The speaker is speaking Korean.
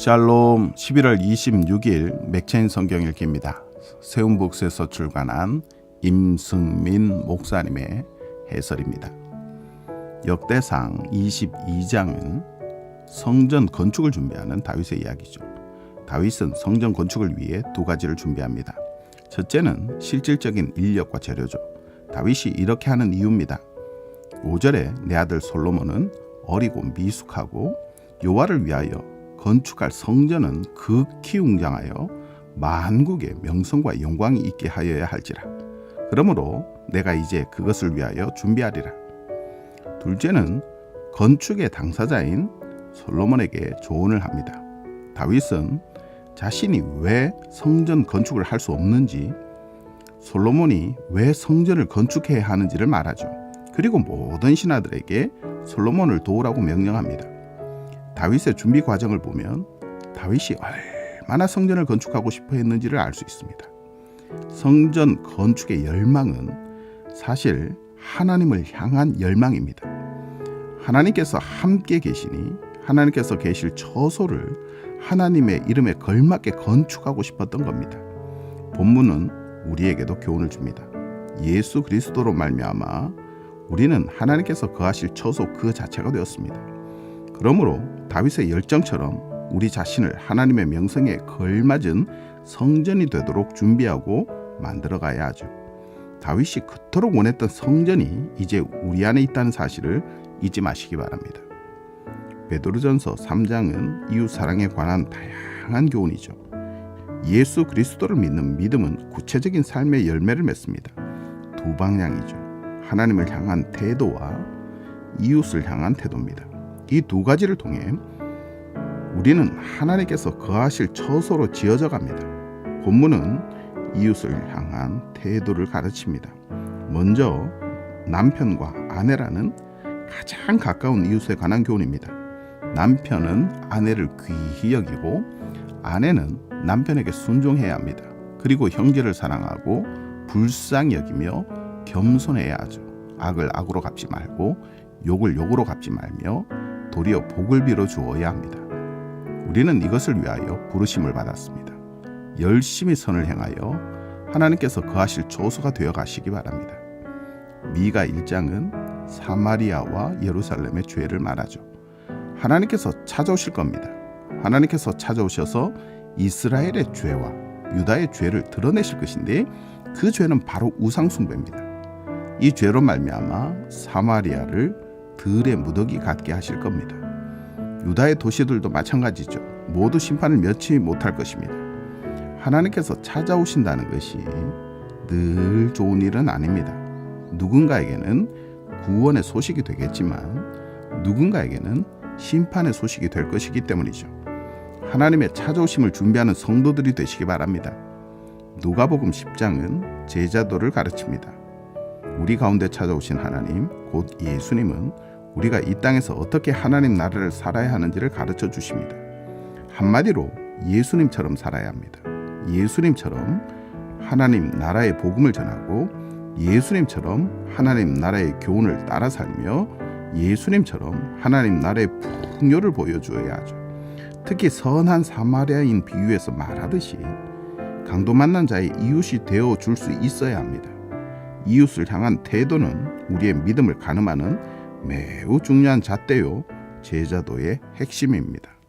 샬롬 11월 26일 맥체인 성경 읽기입니다. 세운복스에서 출간한 임승민 목사님의 해설입니다. 역대상 22장은 성전 건축을 준비하는 다윗의 이야기죠. 다윗은 성전 건축을 위해 두 가지를 준비합니다. 첫째는 실질적인 인력과 재료죠. 다윗이 이렇게 하는 이유입니다. 5절에 내 아들 솔로몬은 어리고 미숙하고 요하를 위하여 건축할 성전은 극히 웅장하여 만국의 명성과 영광이 있게 하여야 할지라. 그러므로 내가 이제 그것을 위하여 준비하리라. 둘째는 건축의 당사자인 솔로몬에게 조언을 합니다. 다윗은 자신이 왜 성전 건축을 할 수 없는지, 솔로몬이 왜 성전을 건축해야 하는지를 말하죠. 그리고 모든 신하들에게 솔로몬을 도우라고 명령합니다. 다윗의 준비 과정을 보면 다윗이 얼마나 성전을 건축하고 싶어 했는지를 알 수 있습니다. 성전 건축의 열망은 사실 하나님을 향한 열망입니다. 하나님께서 함께 계시니 하나님께서 계실 처소를 하나님의 이름에 걸맞게 건축하고 싶었던 겁니다. 본문은 우리에게도 교훈을 줍니다. 예수 그리스도로 말미암아 우리는 하나님께서 거하실 처소 그 자체가 되었습니다. 그러므로 다윗의 열정처럼 우리 자신을 하나님의 명성에 걸맞은 성전이 되도록 준비하고 만들어 가야 하죠. 다윗이 그토록 원했던 성전이 이제 우리 안에 있다는 사실을 잊지 마시기 바랍니다. 베드로전서 3장은 이웃 사랑에 관한 다양한 교훈이죠. 예수 그리스도를 믿는 믿음은 구체적인 삶의 열매를 맺습니다. 두 방향이죠. 하나님을 향한 태도와 이웃을 향한 태도입니다. 이 두 가지를 통해 우리는 하나님께서 거하실 처소로 지어져 갑니다. 본문은 이웃을 향한 태도를 가르칩니다. 먼저 남편과 아내라는 가장 가까운 이웃에 관한 교훈입니다. 남편은 아내를 귀히 여기고 아내는 남편에게 순종해야 합니다. 그리고 형제를 사랑하고 불쌍히 여기며 겸손해야 하죠. 악을 악으로 갚지 말고 욕을 욕으로 갚지 말며 도리어 복을 빌어 주어야 합니다. 우리는 이것을 위하여 부르심을 받았습니다. 열심히 선을 행하여 하나님께서 거하실 조소가 되어 가시기 바랍니다. 미가 1장은 사마리아와 예루살렘의 죄를 말하죠. 하나님께서 찾아오실 겁니다. 하나님께서 찾아오셔서 이스라엘의 죄와 유다의 죄를 드러내실 것인데 그 죄는 바로 우상숭배입니다. 이 죄로 말미암아 사마리아를 들의 무더기 같게 하실 겁니다. 유다의 도시들도 마찬가지죠. 모두 심판을 면치 못할 것입니다. 하나님께서 찾아오신다는 것이 늘 좋은 일은 아닙니다. 누군가에게는 구원의 소식이 되겠지만 누군가에게는 심판의 소식이 될 것이기 때문이죠. 하나님의 찾아오심을 준비하는 성도들이 되시기 바랍니다. 누가복음 10장은 제자도를 가르칩니다. 우리 가운데 찾아오신 하나님, 곧 예수님은 우리가 이 땅에서 어떻게 하나님 나라를 살아야 하는지를 가르쳐 주십니다. 한마디로 예수님처럼 살아야 합니다. 예수님처럼 하나님 나라의 복음을 전하고 예수님처럼 하나님 나라의 교훈을 따라 살며 예수님처럼 하나님 나라의 풍요를 보여주어야 하죠. 특히 선한 사마리아인 비유에서 말하듯이 강도 만난 자의 이웃이 되어 줄 수 있어야 합니다. 이웃을 향한 태도는 우리의 믿음을 가늠하는 매우 중요한 잣대요 제자도의 핵심입니다.